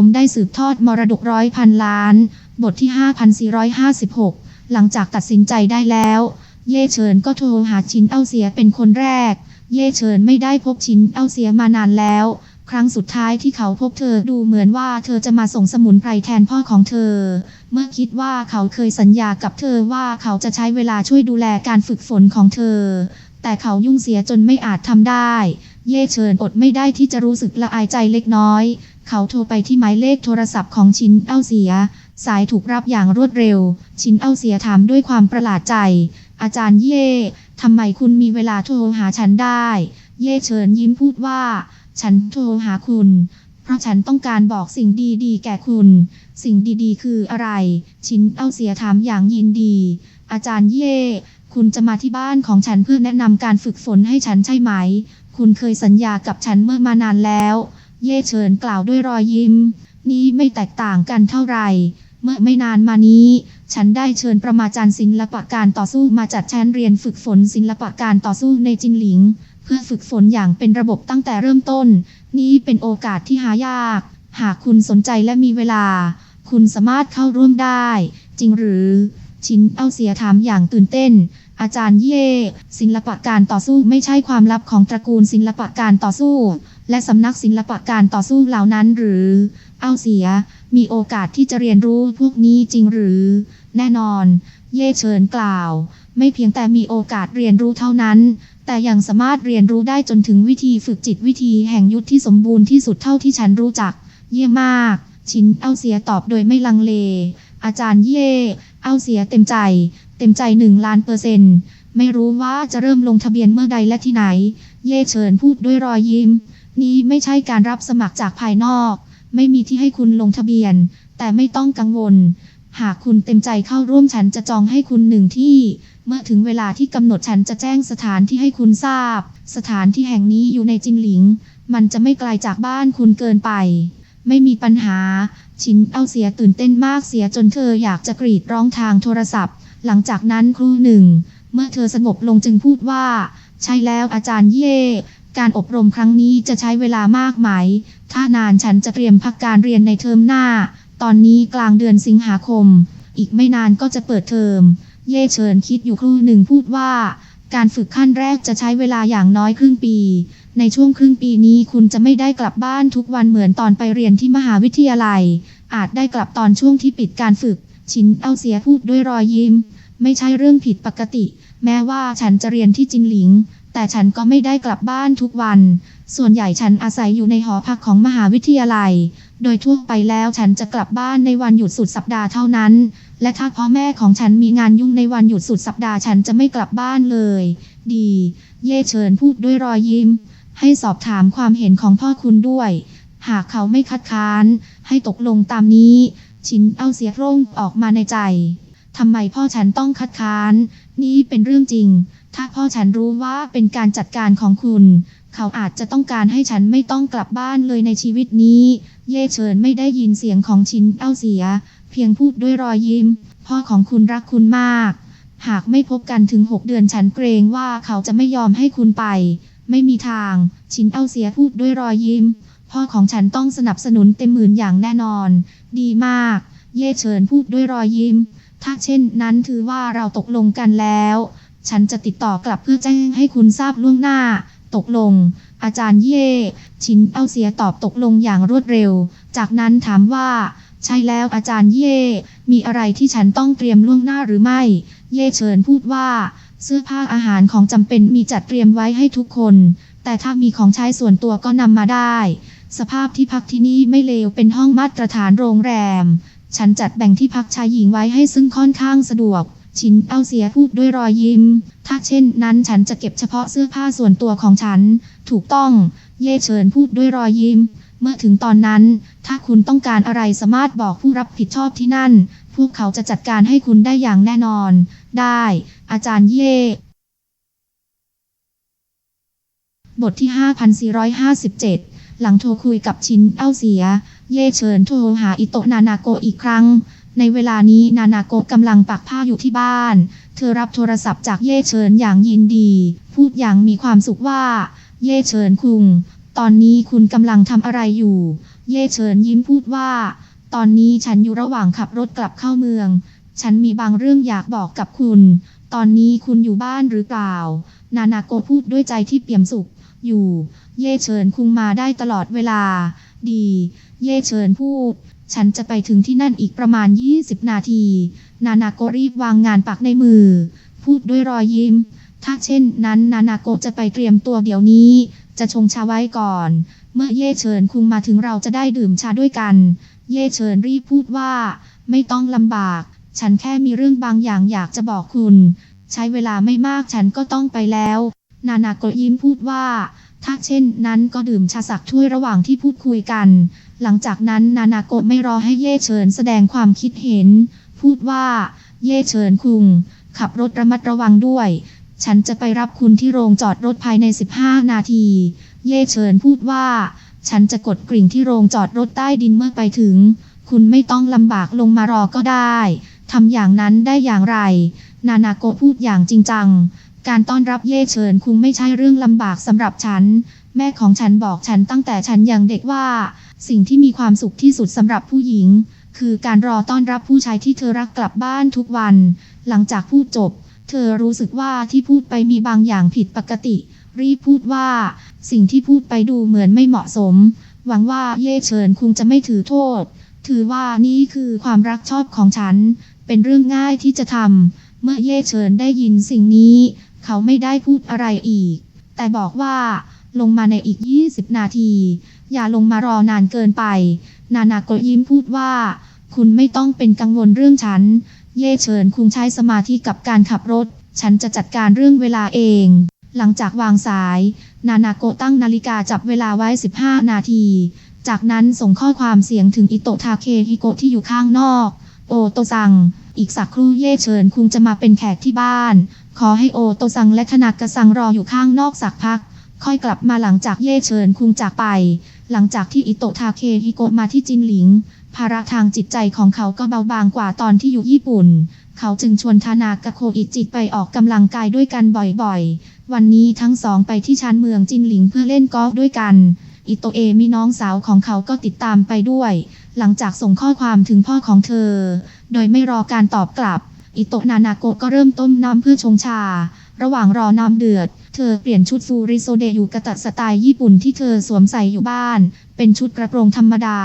ผมได้สืบทอดมรดกร้อยพันล้าน บทที่ 5456 หลังจากตัดสินใจได้แล้ว เย่เฉินก็โทรหาชินเอาเสียเป็นคนแรก เย่เฉินไม่ได้พบชินเอาเสียมานานแล้ว ครั้งสุดท้ายที่เขาพบเธอดูเหมือนว่าเธอจะมาส่งสมุนไพรแทนพ่อของเธอ เมื่อคิดว่าเขาเคยสัญญากับเธอว่าเขาจะใช้เวลาช่วยดูแลการฝึกฝนของเธอ แต่เขายุ่งเสียจนไม่อาจทำได้ เย่เฉินอดไม่ได้ที่จะรู้สึกละอายใจเล็กน้อย เขาโทรไปที่หมายเลขโทรศัพท์ของชินเอ้าเสีย สายถูกรับอย่างรวดเร็ว ชินเอ้าเสียถามด้วยความประหลาดใจ อาจารย์เย่ทำไมคุณมีเวลาโทรหาฉันได้ เย่เฉินยิ้มพูดว่า ฉันโทรหาคุณ เพราะฉันต้องการบอกสิ่งดีๆ แก่คุณ สิ่งดีๆ คืออะไร ชินเอ้าเสียถามอย่างยินดี อาจารย์เย่คุณจะมาที่บ้านของฉันเพื่อแนะนำการฝึกฝนให้ฉันใช่ไหม คุณเคยสัญญากับฉันเมื่อมานานแล้ว เย่เฉินกล่าวด้วยรอยยิ้ม นี่ไม่แตกต่างกันเท่าไหร่ เมื่อไม่นานมานี้ ฉันได้เชิญประมาจารย์ศิลปะการต่อสู้มาจัดชั้นเรียนฝึกฝนศิลปะการต่อสู้ในจินหลิง เพื่อฝึกฝนอย่างเป็นระบบตั้งแต่เริ่มต้น นี่เป็นโอกาสที่หายาก หากคุณสนใจและมีเวลา คุณสามารถเข้าร่วมได้ จริงหรือ ชินเอาเสียถามอย่างตื่นเต้นอาจารย์เย่ศิลปะการต่อสู้ไม่ใช่ความลับของตระกูลศิลปะการต่อสู้ และสำนักศิลปะการต่อสู้เหล่านั้นหรือ เอาเสีย มีโอกาสที่จะเรียนรู้พวกนี้จริงหรือ แน่นอน เย่เชิญกล่าว ไม่เพียงแต่มีโอกาสเรียนรู้เท่านั้น แต่ยังสามารถเรียนรู้ได้จนถึงวิธีฝึกจิตวิธีแห่งยุทธที่สมบูรณ์ที่สุดเท่าที่ฉันรู้จัก เยี่ยมมาก ชินเอาเสียตอบโดยไม่ลังเล อาจารย์เย่เอาเสียเต็มใจ เต็มใจหนึ่งล้านเปอร์เซ็นต์ไม่รู้ว่าจะเริ่มลงทะเบียนเมื่อใดและที่ไหน เย่เฉินพูดด้วยรอยยิ้ม นี่ไม่ใช่การรับสมัครจากภายนอก ไม่มีที่ให้คุณลงทะเบียน แต่ไม่ต้องกังวล หากคุณเต็มใจเข้าร่วมฉันจะจองให้คุณหนึ่งที่ เมื่อถึงเวลาที่กำหนดฉันจะแจ้งสถานที่ให้คุณทราบ สถานที่แห่งนี้อยู่ในจินหลิง มันจะไม่ไกลจากบ้านคุณเกินไป ไม่มีปัญหา ชินเอาเสียตื่นเต้นมากเสียจนเธออยากจะกรีดร้องทางโทรศัพท์ หลังจากนั้นครู่หนึ่ง เมื่อเธอสงบลงจึงพูดว่า ใช่แล้วอาจารย์เย่ การอบรมครั้งนี้จะใช้เวลามากไหม ถ้านานฉันจะเตรียมพักการเรียนในเทอมหน้า ตอนนี้กลางเดือนสิงหาคม อีกไม่นานก็จะเปิดเทอม เย่เฉินคิดอยู่ครู่หนึ่งพูดว่า การฝึกขั้นแรกจะใช้เวลาอย่างน้อยครึ่งปี ในช่วงครึ่งปีนี้คุณจะไม่ได้กลับบ้านทุกวันเหมือนตอนไปเรียนที่มหาวิทยาลัย อาจได้กลับตอนช่วงที่ปิดการฝึก ชินเอาเสียพูดด้วยรอยยิ้ม ไม่ใช่เรื่องผิดปกติ แม้ว่าฉันจะเรียนที่จินหลิง แต่ฉันก็ไม่ได้กลับบ้านทุกวัน ส่วนใหญ่ฉันอาศัยอยู่ในหอพักของมหาวิทยาลัย โดยทั่วไปแล้วฉันจะกลับบ้านในวันหยุดสุดสัปดาห์เท่านั้น และถ้าพ่อแม่ของฉันมีงานยุ่งในวันหยุดสุดสัปดาห์ฉันจะไม่กลับบ้านเลย ดี เย่เฉินพูดด้วยรอยยิ้ม ให้สอบถามความเห็นของพ่อคุณด้วย หากเขาไม่คัดค้าน ให้ตกลงตามนี้ ชินเอาเสียร่งออกมาในใจทำไมพ่อฉันต้องคัดค้าน นี่เป็นเรื่องจริง ถ้าพ่อฉันรู้ว่าเป็นการจัดการของคุณ เขาอาจจะต้องการให้ฉันไม่ต้องกลับบ้านเลยในชีวิตนี้ เย่เฉินไม่ได้ยินเสียงของชินเอ้าเสีย เพียงพูดด้วยรอยยิ้ม พ่อของคุณรักคุณมาก หากไม่พบกันถึง6เดือนฉันเกรงว่าเขาจะไม่ยอมให้คุณไป ไม่มีทาง ชินเอ้าเสียพูดด้วยรอยยิ้ม พ่อของฉันต้องสนับสนุนเต็มหมื่นอย่างแน่นอน ดีมาก เย่เฉินพูดด้วยรอยยิ้ม ถ้าเช่นนั้นถือว่าเราตกลงกันแล้ว ฉันจะติดต่อกลับเพื่อแจ้งให้คุณทราบล่วงหน้า ตกลง อาจารย์เย่ชินเอาเสียตอบตกลงอย่างรวดเร็ว จากนั้นถามว่า ใช่แล้วอาจารย์เย่ มีอะไรที่ฉันต้องเตรียมล่วงหน้าหรือไม่ เย่เฉินพูดว่า เสื้อผ้าอาหารของจำเป็นมีจัดเตรียมไว้ให้ทุกคน แต่ถ้ามีของใช้ส่วนตัวก็นำมาได้ สภาพที่พักที่นี่ไม่เลวเป็นห้องมาตรฐานโรงแรม ฉันจัดแบ่งที่พักชายหญิงไว้ให้ซึ่งค่อนข้างสะดวก ชินเอาเสียพูดด้วยรอยยิ้ม ถ้าเช่นนั้นฉันจะเก็บเฉพาะเสื้อผ้าส่วนตัวของฉัน ถูกต้อง เย่เฉินพูดด้วยรอยยิ้ม เมื่อถึงตอนนั้น ถ้าคุณต้องการอะไรสามารถบอกผู้รับผิดชอบที่นั่น พวกเขาจะจัดการให้คุณได้อย่างแน่นอน ได้ อาจารย์เย่บทที่ 5457 หลังโทรคุยกับชินเอ้าเสีย เย่เฉินโทรหาอิโตะนานาโกอีกครั้ง ในเวลานี้นานาโกกำลังปักผ้าอยู่ที่บ้าน เธอรับโทรศัพท์จากเย่เฉินอย่างยินดี พูดอย่างมีความสุขว่า เย่เฉินคุง ตอนนี้คุณกำลังทำอะไรอยู่ เย่เฉินยิ้มพูดว่า ตอนนี้ฉันอยู่ระหว่างขับรถกลับเข้าเมือง ฉันมีบางเรื่องอยากบอกกับคุณ ตอนนี้คุณอยู่บ้านหรือเปล่า นานาโกพูดด้วยใจที่เปี่ยมสุข อยู่ เย่เฉินคุงมาได้ตลอดเวลา ดี เย่เฉินพูด ฉันจะไปถึงที่นั่นอีกประมาณ 20 นาที นานาโกรีบวางงานปักในมือ พูดด้วยรอยยิ้ม ถ้าเช่นนั้นนานาโกจะไปเตรียมตัวเดี๋ยวนี้ จะชงชาไว้ก่อน เมื่อเย่เฉินคุงมาถึงเราจะได้ดื่มชาด้วยกัน เย่เฉินรีบพูดว่า ไม่ต้องลำบาก ฉันแค่มีเรื่องบางอย่างอยากจะบอกคุณ ใช้เวลาไม่มากฉันก็ต้องไปแล้ว นานาโกยิ้มพูดว่า ถ้าเช่นนั้นก็ดื่มชาสักถ้วยระหว่างที่พูดคุยกัน หลังจากนั้นนานาโกไม่รอให้เย่เฉินแสดงความคิดเห็น พูดว่า เย่เฉินคุง ขับรถระมัดระวังด้วย ฉันจะไปรับคุณที่โรงจอดรถภายใน 15 นาที เย่เฉินพูดว่า ฉันจะกดกริ่งที่โรงจอดรถใต้ดินเมื่อไปถึง คุณไม่ต้องลำบากลงมารอก็ได้ทำอย่างนั้นได้อย่างไร นานาโกพูดอย่างจริงจัง การต้อนรับเย่เฉินคุงไม่ใช่เรื่องลำบากสำหรับฉัน แม่ของฉันบอกฉันตั้งแต่ฉันยังเด็กว่า สิ่งที่มีความสุขที่สุดสำหรับผู้หญิง คือการรอต้อนรับผู้ชายที่เธอรักกลับบ้านทุกวัน หลังจากพูดจบ เธอรู้สึกว่าที่พูดไปมีบางอย่างผิดปกติ รีบพูดว่า สิ่งที่พูดไปดูเหมือนไม่เหมาะสม หวังว่าเย่เฉินคงจะไม่ถือโทษ ถือว่านี่คือความรักชอบของฉัน เป็นเรื่องง่ายที่จะทำเมื่อเย่เฉินได้ยินสิ่งนี้ เขาไม่ได้พูดอะไรอีก แต่บอกว่าลงมาในอีก 20 นาที อย่าลงมารอนานเกินไป นานาโกยิ้มพูดว่า คุณไม่ต้องเป็นกังวลเรื่องฉัน เย่เฉินคุงใช้สมาธิกับการขับรถ ฉันจะจัดการเรื่องเวลาเอง หลังจากวางสาย นานาโกตั้งนาฬิกาจับเวลาไว้ 15 นาที จากนั้นส่งข้อความเสียงถึงอิโตะทาเคฮิโกะที่อยู่ข้างนอก โอโตซัง อีกสักครู่เย่เฉินคุงจะมาเป็นแขกที่บ้าน ขอให้โอโตซังและคณะกะซังรออยู่ข้างนอกสักพัก ค่อยกลับมาหลังจากเย่เฉินคุงจากไป หลังจากที่อิโตทาเคฮิโกะมาที่จินหลิง ภาระทางจิตใจของเขาก็เบาบางกว่าตอนที่อยู่ญี่ปุ่น เขาจึงชวนทานากะโคอิจิไปออกกำลังกายด้วยกันบ่อยๆ วันนี้ทั้งสองไปที่ชานเมืองจินหลิงเพื่อเล่นกอล์ฟด้วยกัน อิโตเอมีน้องสาวของเขาก็ติดตามไปด้วย หลังจากส่งข้อความถึงพ่อของเธอ โดยไม่รอการตอบกลับ อิโตะนานาโกะก็เริ่มต้มน้ำเพื่อชงชา ระหว่างรอน้ำเดือด เธอเปลี่ยนชุดฟูริโซเดอยู่กระตัดสไตล์ญี่ปุ่นที่เธอสวมใส่อยู่บ้าน เป็นชุดกระโปรงธรรมดา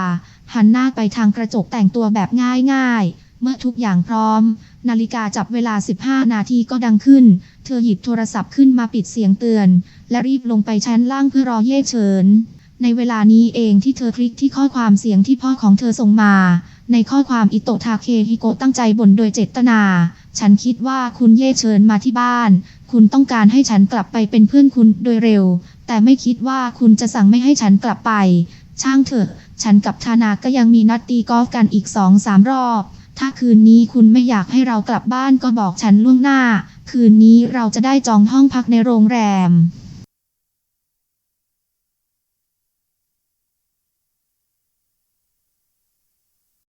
หันหน้าไปทางกระจกแต่งตัวแบบง่ายๆ เมื่อทุกอย่างพร้อม นาฬิกาจับเวลา 15 นาทีก็ดังขึ้น เธอหยิบโทรศัพท์ขึ้นมาปิดเสียงเตือน และรีบลงไปชั้นล่างเพื่อรอเย่เฉิน ในเวลานี้เองที่เธอคลิกที่ข้อความเสียงที่พ่อของเธอส่งมา ในข้อความอิโตทาเคฮิโกตั้งใจบ่นโดยเจตนา ฉันคิดว่าคุณเย่เชิญมาที่บ้าน คุณต้องการให้ฉันกลับไปเป็นเพื่อนคุณโดยเร็ว แต่ไม่คิดว่าคุณจะสั่งไม่ให้ฉันกลับไป ช่างเถอะ ฉันกับธานาก็ยังมีนัดตีกอล์ฟกันอีกสองสามรอบ ถ้าคืนนี้คุณไม่อยากให้เรากลับบ้านก็บอกฉันล่วงหน้า คืนนี้เราจะได้จองห้องพักในโรงแรม